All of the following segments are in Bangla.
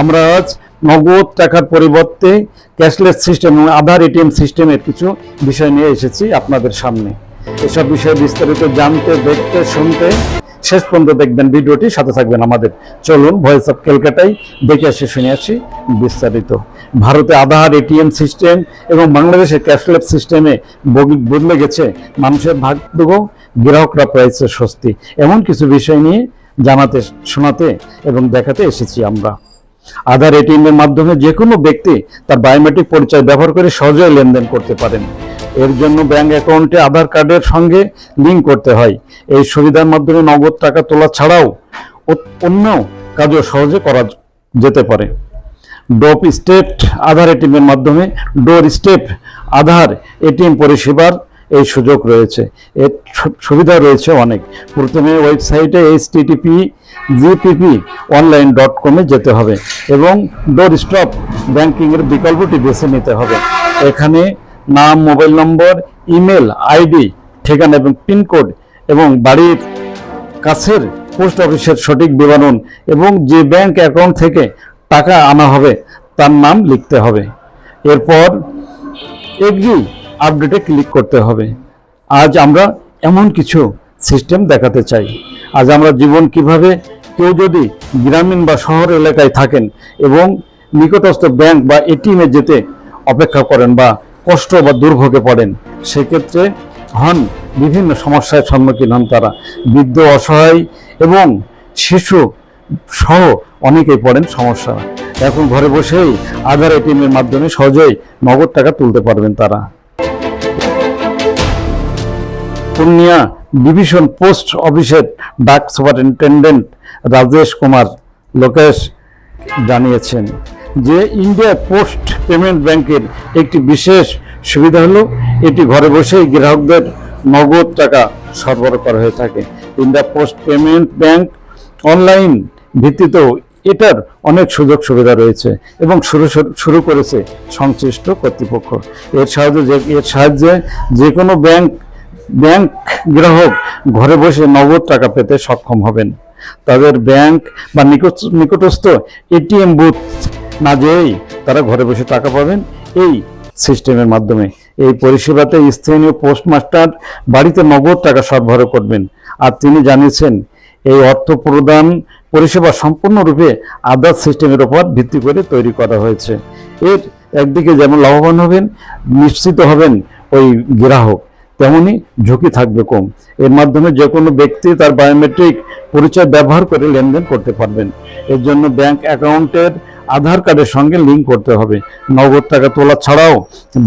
আমরা আজ নগদ টাকার পরিবর্তে ক্যাশলেস সিস্টেম এবং আধার এটিএম সিস্টেমের কিছু বিষয় নিয়ে এসেছি আপনাদের সামনে। এসব বিষয়ে বিস্তারিত জানতে, দেখতে, শুনতে শেষ পর্যন্ত দেখবেন ভিডিওটি, সাথে থাকবেন আমাদের। চলুন ভয়েস অফ ক্যালকাটাই দেখে আসি, শুনে আসি বিস্তারিত। ভারতে আধার এটিএম সিস্টেম এবং বাংলাদেশের ক্যাশলেস সিস্টেমে বদলে গেছে। মানুষের ভাগ্য, গ্রাহকরা পেয়েছে স্বস্তি। এমন কিছু বিষয় নিয়ে জানাতে, শোনাতে এবং দেখাতে এসেছি আমরা। আধার এটিএম এর মাধ্যমে যে কোনো ব্যক্তি তার বায়োমেট্রিক পরিচয় ব্যবহার করে সহজেই লেনদেন করতে পারেন। এর জন্য ব্যাংক অ্যাকাউন্টে আধার কার্ডের সঙ্গে লিংক করতে হয়। এই সুবিধার মাধ্যমে নগদ টাকা তোলা ছাড়াও অন্য কাজও সহজে করা যেতে পারে। ডোপ স্টেপ আধার এটিএম এর মাধ্যমে ডোর স্টেপ আধার এটিএম পরিষেবার এই সুযোগ রয়েছে। এর সুবিধা রয়েছে অনেক। প্রথমে ওয়েবসাইটে H TTP GPP online dot কমে যেতে হবে এবং ডোর স্টপ ব্যাংকিংয়ের বিকল্পটি বেছে নিতে হবে। এখানে নাম মোবাইল নম্বর ইমেল আইডি ঠিকানা এবং পিনকোড এবং বাড়ির কাছের পোস্ট অফিসের সঠিক বিবরণ এবং যে ব্যাংক অ্যাকাউন্ট থেকে টাকা আনা হবে তার নাম লিখতে হবে। এরপর এগ্রি আপডেটে ক্লিক করতে হবে। আজ আমরা এমন কিছু সিস্টেম দেখাতে চাই। আজ আমরা জীবন কীভাবে কেউ যদি গ্রামীণ বা শহর এলাকায় থাকেন এবং নিকটস্থ ব্যাংক বা এটিএমে যেতে অপেক্ষা করেন বা কষ্ট বা দুর্ভোগে পড়েন, সেক্ষেত্রে হন বিভিন্ন সমস্যার সম্মুখীন হন তারা। বৃদ্ধ, অসহায় এবং শিশু সহ অনেকেই পড়েন সমস্যা। এখন ঘরে বসেই আধার এটিএমের মাধ্যমে সহজেই নগদ টাকা তুলতে পারবেন তারা। পূর্ণিয়া ডিভিশন পোস্ট অফিসের ডাক সুপারিনটেন্ডেন্ট রাজেশ কুমার লোকেশ জানিয়েছেন যে ইন্ডিয়া পোস্ট পেমেন্ট ব্যাংকের একটি বিশেষ সুবিধা হলো এটি ঘরে বসেই গ্রাহকদের নগদ টাকা সরবরাহ করা হয়ে থাকে। India post payment bank online ভিত্তিতেও এটার অনেক সুযোগ সুবিধা রয়েছে এবং শুরু শুরু করেছে সংশ্লিষ্ট কর্তৃপক্ষ। এর সাহায্যে এর সাহায্যে যে কোনো ব্যাংক ব্যাংক গ্রাহক ঘরে বসে নগদ টাকা পেতে সক্ষম হবেন। তাদের ব্যাংক বা নিকট নিকটস্থ এটিএম বুথ না যেয়েই তারা ঘরে বসে টাকা পাবেন এই সিস্টেমের মাধ্যমে। এই পরিষেবাতে স্থানীয় পোস্টমাস্টার বাড়িতে নগদ টাকা সরবরাহ করবেন। আর তিনি জানিয়েছেন, এই অর্থ প্রদান পরিষেবা সম্পূর্ণরূপে আধার সিস্টেমের উপর ভিত্তি করে তৈরি করা হয়েছে। এর একদিকে যেমন লাভবান হবেন, নিশ্চিত হবেন ওই গ্রাহক। তেমনি ঝুঁকি থাকবে কম। এর মাধ্যমে যে কোনো ব্যক্তি তার বায়োমেট্রিক পরিচয় ব্যবহার করে লেনদেন করতে পারবেন। এর জন্য ব্যাংক অ্যাকাউন্টের আধার কার্ডের সঙ্গে লিঙ্ক করতে হবে। নগদ টাকা তোলা ছাড়াও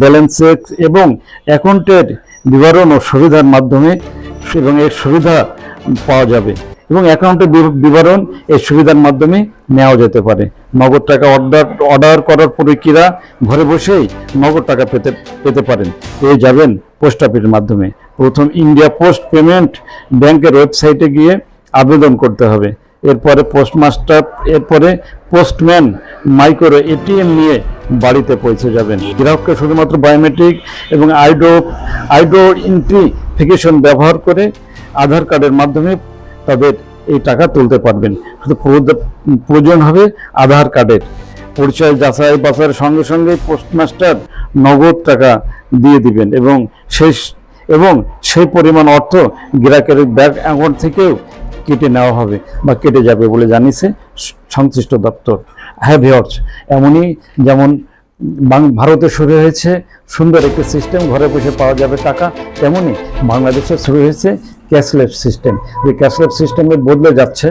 ব্যালেন্স চেক এবং অ্যাকাউন্টের বিবরণ ও সুবিধার মাধ্যমে এবং এর সুবিধা পাওয়া যাবে। এবং অ্যাকাউন্টের বিবরণ এই সুবিধার মাধ্যমে নেওয়া যেতে পারে। নগদ টাকা অর্ডার অর্ডার করার প্রক্রিয়া ঘরে বসেই নগদ টাকা পেতে পেতে পারেন। পেয়ে যাবেন পোস্ট অফিসের মাধ্যমে। প্রথম ইন্ডিয়া পোস্ট পেমেন্ট ব্যাংকের ওয়েবসাইটে গিয়ে আবেদন করতে হবে। এরপরে পোস্টমাস্টার এরপরে পোস্টম্যান মাইক্রো এটিএম নিয়ে বাড়িতে পৌঁছে যাবেন। গ্রাহককে শুধুমাত্র বায়োমেট্রিক এবং আইডো আইডো ইন্ট্রিফিকেশন ব্যবহার করে আধার কার্ডের মাধ্যমে তাদের এই টাকা তুলতে পারবেন। প্রয়োজন হবে আধার কার্ডের। পরিচয় যাচাই বাছাইয়ের সঙ্গে সঙ্গে পোস্টমাস্টার নগদ টাকা দিয়ে দিবেন এবং শেষ, এবং সেই পরিমাণ অর্থ গ্রাহকের ব্যাংক অ্যাকাউন্ট থেকেও কেটে নেওয়া হবে বা কেটে যাবে বলে জানিয়েছে সংশ্লিষ্ট দপ্তর। হ্যাঁ ভিওর্স এমনই যেমন ভারতে শুরু হয়েছে সুন্দর একটি সিস্টেম, ঘরে বসে পাওয়া যাবে টাকা, তেমনই বাংলাদেশে শুরু হয়েছে ক্যাশলেস সিস্টেম। যে ক্যাশলেস সিস্টেমে বদলে যাচ্ছে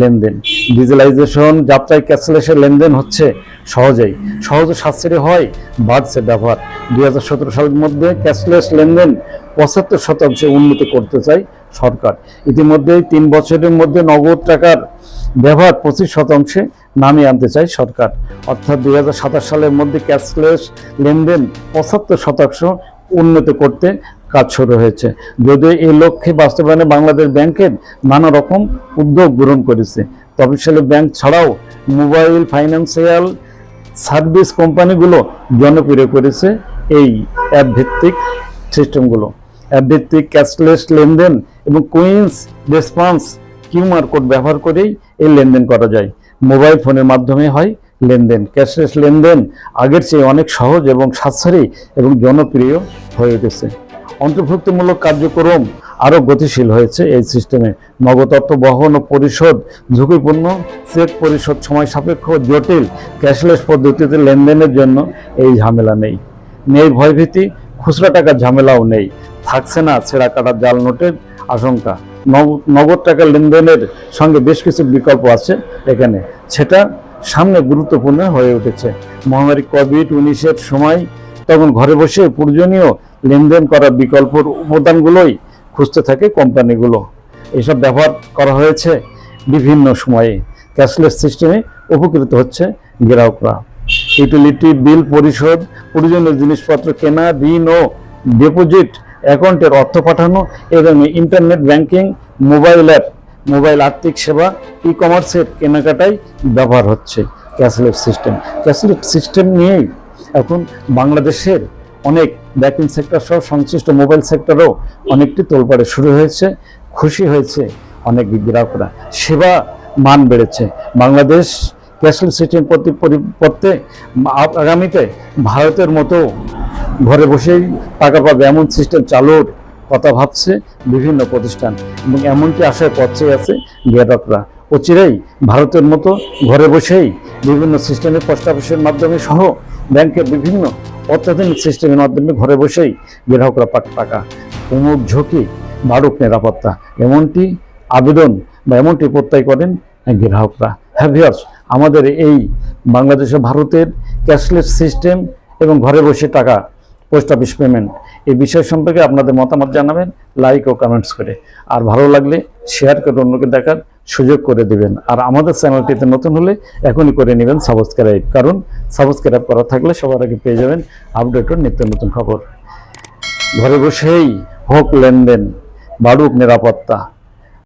লেনদেন। ডিজিটালাইজেশন, যাত্রায় ক্যাশলেসের লেনদেন হচ্ছে সহজেই। সহজে সাশ্রয়ী হয় বাড়ছে ব্যবহার। দুই হাজার সতেরো সালের মধ্যে ক্যাশলেস লেনদেন পঁচাত্তর শতাংশে উন্নতি করতে চায় সরকার। ইতিমধ্যেই তিন বছরের মধ্যে নগদ টাকার ব্যবহার পঁচিশ শতাংশে নামিয়ে আনতে চায় সরকার। অর্থাৎ দুই হাজার সাতাশ সালের মধ্যে ক্যাশলেস লেনদেন পঁচাত্তর শতাংশ উন্নতি করতে কাজ শুরু হয়েছে। যদিও এই লক্ষ্যে বাস্তবায়নে বাংলাদেশ ব্যাংকের নানা রকম উদ্যোগ গ্রহণ করেছে। তফসিলি ব্যাংক ছাড়াও মোবাইল ফাইন্যান্সিয়াল সার্ভিস কোম্পানিগুলো জনপ্রিয় করেছে এই অ্যাপ ভিত্তিক সিস্টেমগুলো। অ্যাপ ভিত্তিক ক্যাশলেস লেনদেন এবং কুইন্স রেসপন্স কিউআর কোড ব্যবহার করেই এই লেনদেন করা যায়। মোবাইল ফোনের মাধ্যমে হয় লেনদেন। ক্যাশলেস লেনদেন আগের চেয়ে অনেক সহজ এবং সাশ্রয়ী এবং জনপ্রিয় হয়ে উঠেছে। অন্তর্ভুক্তিমূলক কার্যক্রম আরও গতিশীল হয়েছে এই সিস্টেমে। নগদ অর্থ বহন ও পরিশোধ, ঝুঁকিপূর্ণ, চেক পরিশোধ সময় সাপেক্ষ জটিল ক্যাশলেস পদ্ধতিতে লেনদেনের জন্য এই ঝামেলা নেই। নেই ভয়ভীতি, খুচরা টাকার ঝামেলাও নেই। থাকছে না ছেঁড়া কাটার জাল নোটের আশঙ্কা। নগ- নগদ টাকা লেনদেনের সঙ্গে বেশ কিছু বিকল্প আছে এখানে। সেটা সামনে গুরুত্বপূর্ণ হয়ে উঠেছে। মহামারী কোভিড উনিশের সময় তখন ঘরে বসে প্রয়োজনীয় লেনদেন করার বিকল্প উপাদানগুলোই খুঁজতে থাকে কোম্পানিগুলো। এসব ব্যবহার করা হয়েছে বিভিন্ন সময়ে। ক্যাশলেস সিস্টেমে উপকৃত হচ্ছে গ্রাহকরা। ইউটিলিটি বিল পরিশোধ, প্রয়োজনীয় জিনিসপত্র কেনা, ঋণ ও ডিপোজিট, অ্যাকাউন্টের অর্থ পাঠানো এবং internet banking, mobile app, mobile আর্থিক সেবা ই কমার্সের কেনাকাটায় ব্যবহার হচ্ছে ক্যাশলেস সিস্টেম। ক্যাশলেস সিস্টেম নিয়েই এখন বাংলাদেশের অনেক ব্যাংকিং সেক্টর সহ সংশ্লিষ্ট মোবাইল সেক্টরও অনেকটি তোলপাড়ে শুরু হয়েছে, খুশি হয়েছে অনেক গ্রাহকরা সেবা মান বেড়েছে। বাংলাদেশ ক্যাশলেস সিস্টেম পরিবর্তে আগামীতে ভারতের মতো ঘরে বসেই টাকা পাবে এমন সিস্টেম চালুর কথা ভাবছে বিভিন্ন প্রতিষ্ঠান এবং এমনটি আশায় পথে আছে গ্রাহকরা অচিরেই ভারতের মতো ঘরে বসেই বিভিন্ন সিস্টেমের পোস্ট অফিসের মাধ্যমে সহ ব্যাংকের বিভিন্ন অত্যাধুনিক সিস্টেমের মাধ্যমে ঘরে বসেই গ্রাহকরা পাক টাকা কোনো ঝুঁকি, বাড়ুক নিরাপত্তা, এমনটি আবেদন বা এমনটি প্রত্যয় করেন গ্রাহকরা। হ্যাঁ ভিউয়ার্স, আমাদের এই বাংলাদেশে ভারতের ক্যাশলেস সিস্টেম এবং ঘরে বসে টাকা, পোস্ট অফিস পেমেন্ট, এই বিষয় সম্পর্কে আপনাদের মতামত জানাবেন, লাইক ও কমেন্টস করে। আর ভালো লাগলে শেয়ার করে অন্যকে দেখার সুযোগ করে দিবেন। আর আমাদের চ্যানেলটিতে নতুন হলে এখনই করে নেবেন সাবস্ক্রাইব। কারণ সাবস্ক্রাইব করা থাকলে সবার আগে পেয়ে যাবেন আপডেট নিত্য নতুন খবর। ঘরে বসেই হোক লেনদেন, বাড়ুক নিরাপত্তা।